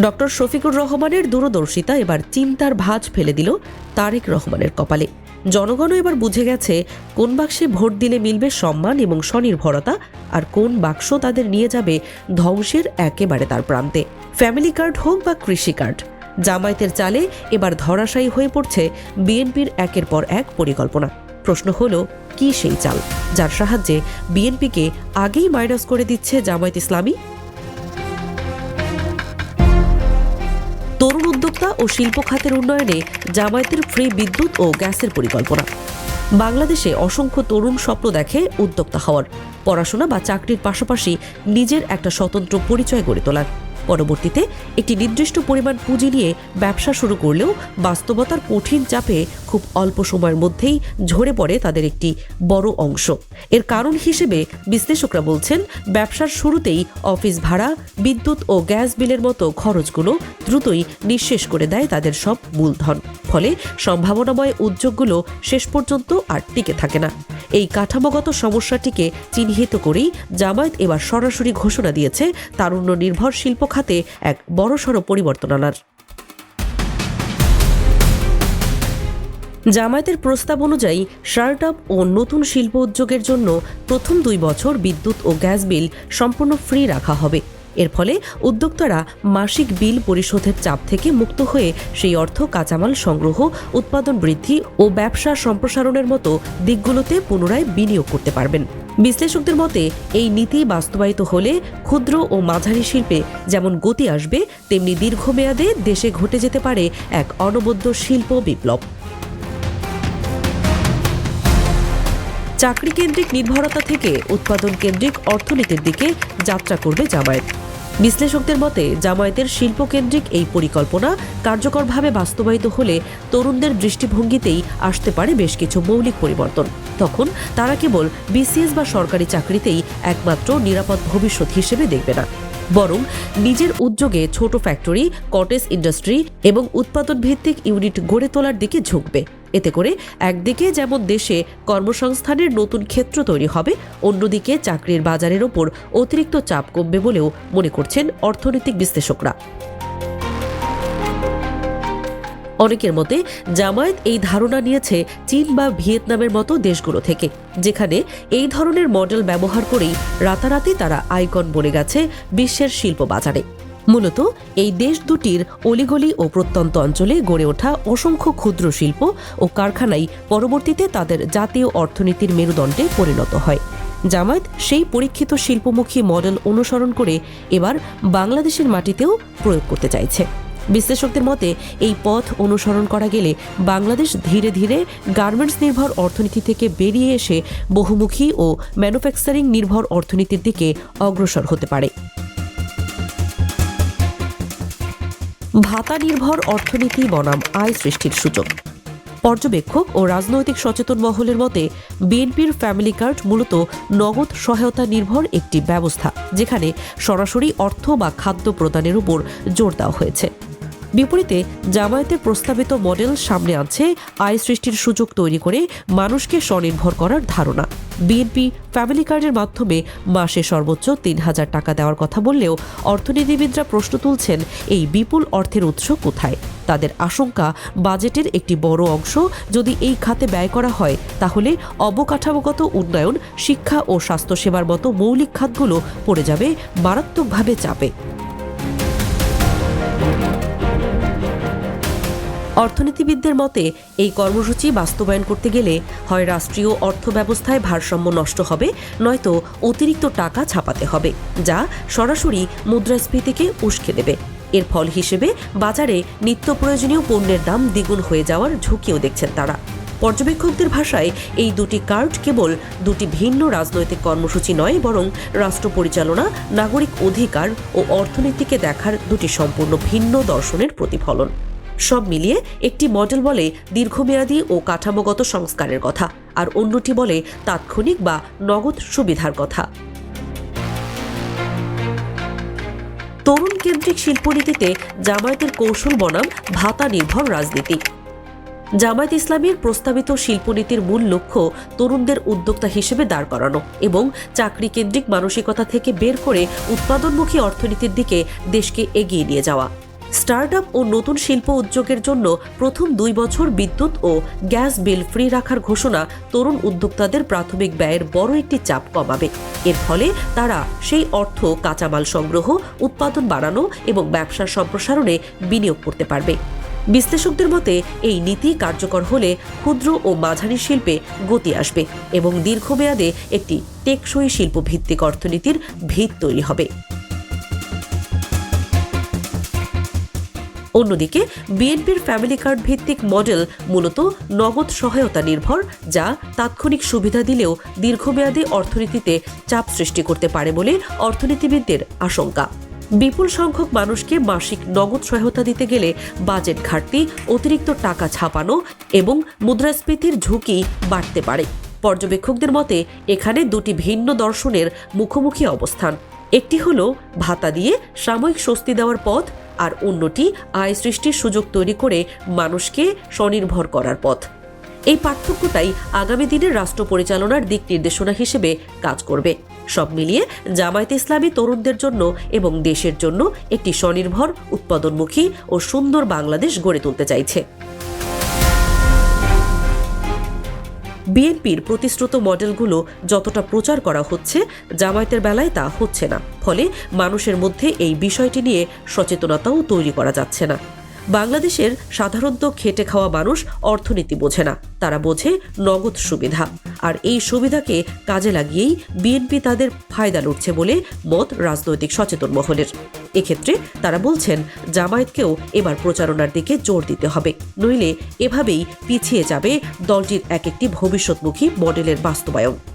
Doctor Shafiqur রহমানের দূরদর্শিতা এবার চিন্তার ভাঁজ ফেলে দিল তারেক রহমানের কপালে। জনগণও এবার বুঝে গেছে কোন বাক্সে ভোট দিলে মিলবে সম্মান এবং স্বনির্ভরতা আর কোন বাক্স তাদের নিয়ে যাবে ধ্বংসের একেবারে তার প্রান্তে। ফ্যামিলি কার্ড হোক বা কৃষি কার্ড, জামায়াতের চালে এবার ধরাশায়ী হয়ে পড়ছে বিএনপির একের পর এক পরিকল্পনা। প্রশ্ন হলো, কি সেই চাল, যার সাহায্যে বিএনপিকে আগেই মাইনাস করে দিচ্ছে জামায়াত ইসলামী? ও শিল্প খাতের উন্নয়নে জামায়াতের ফ্রি বিদ্যুৎ ও গ্যাসের পরিকল্পনা। বাংলাদেশে অসংখ্য তরুণ স্বপ্ন দেখে উদ্যোক্তা হওয়ার। পড়াশোনা বা চাকরির পাশাপাশি নিজের একটা স্বতন্ত্র পরিচয় গড়ে তোলার। পরবর্তীতে একটি নির্দিষ্ট পরিমাণ পুঁজি নিয়ে ব্যবসা শুরু করলেও বাস্তবতার কঠিন চাপে খুব অল্প সময়ের মধ্যেই ঝরে পড়ে তাদের একটি বড় অংশ। এর কারণ হিসেবে বিশ্লেষকরা বলছেন, ব্যবসার শুরুতেই অফিস ভাড়া, বিদ্যুৎ ও গ্যাস বিলের মতো খরচগুলো দ্রুতই নিঃশেষ করে দেয় তাদের সব মূলধন। ফলে সম্ভাবনাময় উদ্যোগগুলো শেষ পর্যন্ত আর টিকে থাকে না। এই কাঠামোগত সমস্যাটিকে চিহ্নিত করেই জামায়াত এবার সরাসরি ঘোষণা দিয়েছে, তারুণ্য নির্ভর শিল্প খাতে এক বড়সড় পরিবর্তন আনার। জামায়াতের প্রস্তাব অনুযায়ী স্টার্টআপ ও নতুন শিল্প উদ্যোগের জন্য প্রথম দুই বছর বিদ্যুৎ ও গ্যাস বিল সম্পূর্ণ ফ্রি রাখা হবে। এর ফলে উদ্যোক্তারা মাসিক বিল পরিশোধের চাপ থেকে মুক্ত হয়ে সেই অর্থ কাঁচামাল সংগ্রহ, উৎপাদন বৃদ্ধি ও ব্যবসা সম্প্রসারণের মতো দিকগুলোতে পুনরায় বিনিয়োগ করতে পারবেন। বিশ্লেষকদের মতে, এই নীতি বাস্তবায়িত হলে ক্ষুদ্র ও মাঝারি শিল্পে যেমন গতি আসবে, তেমনি দীর্ঘমেয়াদে দেশে ঘটে যেতে পারে এক অনবদ্য শিল্প বিপ্লব। চাকরি কেন্দ্রিক নির্ভরতা থেকে উৎপাদন কেন্দ্রিক অর্থনীতির দিকে যাত্রা করবে জামায়াত। বিশ্লেষকদের মতে, জামায়াতের শিল্পকেন্দ্রিক এই পরিকল্পনা কার্যকরভাবে বাস্তবায়িত হলে তরুণদের দৃষ্টিভঙ্গিতেই আসতে পারে বেশ কিছু মৌলিক পরিবর্তন। তখন তারা কেবল বিসিএস বা সরকারি চাকরিতেই একমাত্র নিরাপদ ভবিষ্যৎ হিসেবে দেখবে না। বরং নিজের উদ্যোগে ছোট ফ্যাক্টরি, কটেজ ইন্ডাস্ট্রি এবং উৎপাদন ভিত্তিক ইউনিট গড়ে তোলার দিকে ঝুঁকবে। এতে করে একদিকে যেমন দেশে কর্মসংস্থানের নতুন ক্ষেত্র তৈরি হবে, অন্যদিকে চাকরির বাজারের ওপর অতিরিক্ত চাপ কমবে বলেও মনে করছেন অর্থনৈতিক বিশ্লেষকরা। অনেকের মতে জামায়াত এই ধারণা নিয়েছে চীন বা ভিয়েতনামের মতো দেশগুলো থেকে, যেখানে এই ধরনের মডেল ব্যবহার করেই রাতারাতি তারা আইকন বনে গেছে বিশ্বের শিল্প বাজারে। মূলত এই দেশ দুটির অলিগলি ও প্রত্যন্ত অঞ্চলে গড়ে ওঠা অসংখ্য ক্ষুদ্র শিল্প ও কারখানাই পরবর্তীতে তাদের জাতীয় অর্থনীতির মেরুদণ্ডে পরিণত হয়। জামায়াত সেই পরীক্ষিত শিল্পমুখী মডেল অনুসরণ করে এবার বাংলাদেশের মাটিতেও প্রয়োগ করতে চাইছে। বিশ্লেষকদের মতে, এই পথ অনুসরণ করা গেলে বাংলাদেশ ধীরে ধীরে গার্মেন্টস নির্ভর অর্থনীতি থেকে বেরিয়ে এসে বহুমুখী ও ম্যানুফ্যাকচারিং নির্ভর অর্থনীতির দিকে অগ্রসর হতে পারে। ভাতা নির্ভর অর্থনীতি বনাম আয় সৃষ্টির সুযোগ পর্যবেক্ষক ও রাজনৈতিক সচেতন মহলের মতে, বিএনপির ফ্যামিলি কার্ড মূলত নগদ সহায়তা নির্ভর একটি ব্যবস্থা, যেখানে সরাসরি অর্থ বা খাদ্য প্রদানের উপর জোর দেওয়া হয়েছে। বিপরীতে জামায়াতের প্রস্তাবিত মডেল সামনে আনছে আয় সৃষ্টির সুযোগ তৈরি করে মানুষকে স্বনির্ভর করার ধারণা। বিএনপি ফ্যামিলি কার্ডের মাধ্যমে মাসে সর্বোচ্চ তিন হাজার টাকা দেওয়ার কথা বললেও অর্থনীতিবিদরা প্রশ্ন তুলছেন, এই বিপুল অর্থের উৎস কোথায়? তাদের আশঙ্কা, বাজেটের একটি বড় অংশ যদি এই খাতে ব্যয় করা হয়, তাহলে অবকাঠামোগত উন্নয়ন, শিক্ষা ও স্বাস্থ্যসেবার মতো মৌলিক খাতগুলো পড়ে যাবে, মারাত্মকভাবে চাপে। অর্থনীতিবিদদের মতে, এই কর্মসূচি বাস্তবায়ন করতে গেলে হয় রাষ্ট্রীয় অর্থ ব্যবস্থায় ভারসাম্য নষ্ট হবে, নয়তো অতিরিক্ত টাকা ছাপাতে হবে, যা সরাসরি মুদ্রাস্ফীতিকে উস্কে দেবে। এর ফল হিসেবে বাজারে নিত্য প্রয়োজনীয় পণ্যের দাম দ্বিগুণ হয়ে যাওয়ার ঝুঁকিও দেখছেন তারা। পর্যবেক্ষকদের ভাষায়, এই দুটি কার্ড কেবল দুটি ভিন্ন রাজনৈতিক কর্মসূচি নয়, বরং রাষ্ট্র পরিচালনা, নাগরিক অধিকার ও অর্থনীতিকে দেখার দুটি সম্পূর্ণ ভিন্ন দর্শনের প্রতিফলন। সব মিলিয়ে একটি মডেল বলে দীর্ঘমেয়াদী ও কাঠামোগত সংস্কারের কথা, আর অন্যটি বলে তাৎক্ষণিক বা নগদ সুবিধার কথা। তরুণ কেন্দ্রিক শিল্পনীতিতে জামায়াতের কৌশল বনাম ভাতা নির্ভর রাজনীতি। জামায়াত ইসলামীর প্রস্তাবিত শিল্পনীতির মূল লক্ষ্য তরুণদের উদ্যোক্তা হিসেবে দাঁড় করানো এবং চাকরি কেন্দ্রিক মানসিকতা থেকে বের করে উৎপাদনমুখী অর্থনীতির দিকে দেশকে এগিয়ে নিয়ে যাওয়া। স্টার্টআপ ও নতুন শিল্প উদ্যোগের জন্য প্রথম দুই বছর বিদ্যুৎ ও গ্যাস বিল ফ্রি রাখার ঘোষণা তরুণ উদ্যোক্তাদের প্রাথমিক ব্যয়ের বড় একটি চাপ কমাবে। এর ফলে তারা সেই অর্থ কাঁচামাল সংগ্রহ, উৎপাদন বাড়ানো এবং ব্যবসার সম্প্রসারণে বিনিয়োগ করতে পারবে। বিশ্লেষকদের মতে, এই নীতি কার্যকর হলে ক্ষুদ্র ও মাঝারি শিল্পে গতি আসবে এবং দীর্ঘমেয়াদে একটি টেকসই শিল্প ভিত্তিক অর্থনীতির ভিত তৈরি হবে। অন্যদিকে, বিএনপির ফ্যামিলি কার্ড ভিত্তিক মডেল মূলত নগদ সহায়তা নির্ভর, যা তাৎক্ষণিক সুবিধা দিলেও দীর্ঘমেয়াদী অর্থনীতিতে চাপ সৃষ্টি করতে পারে বলে অর্থনীতিবিদদের আশঙ্কা। বিপুল সংখ্যক মানুষকে মাসিক নগদ সহায়তা দিতে গেলে বাজেট ঘাটতি, অতিরিক্ত টাকা ছাপানো এবং মুদ্রাস্ফীতির ঝুঁকি বাড়তে পারে। পর্যবেক্ষকদের মতে, এখানে দুটি ভিন্ন দর্শনের মুখোমুখি অবস্থান। একটি হলো ভাতা দিয়ে সাময়িক স্বস্তি দেওয়ার পথ, আর অন্যটি আয় সৃষ্টির সুযোগ তৈরি করে মানুষকে স্বনির্ভর করার পথ। এই পার্থক্যটাই আগামী দিনের রাষ্ট্র পরিচালনার দিক নির্দেশনা হিসেবে কাজ করবে। সব মিলিয়ে জামায়াতে ইসলামী তরুণদের জন্য এবং দেশের জন্য একটি স্বনির্ভর, উৎপাদনমুখী ও সুন্দর বাংলাদেশ গড়ে তুলতে চাইছে। বিএনপির প্রতিশ্রুত মডেলগুলো যতটা প্রচার করা হচ্ছে, জামায়াতের বেলায় তা হচ্ছে না। ফলে মানুষের মধ্যে এই বিষয়টি নিয়ে সচেতনতাও তৈরি করা যাচ্ছে না। বাংলাদেশের সাধারণত খেটে খাওয়া মানুষ অর্থনীতি বোঝে না। তারা বোঝে নগদ সুবিধা। আর এই সুবিধাকে কাজে লাগিয়েই বিএনপি তাদের ফায়দা লুটছে বলে মত রাজনৈতিক সচেতন মহলের। এক্ষেত্রে তারা বলছেন, জামায়াতকেও এবার প্রচারণার দিকে জোর দিতে হবে। নইলে এভাবেই পিছিয়ে যাবে দলটির এক একটি ভবিষ্যৎমুখী মডেলের বাস্তবায়ন।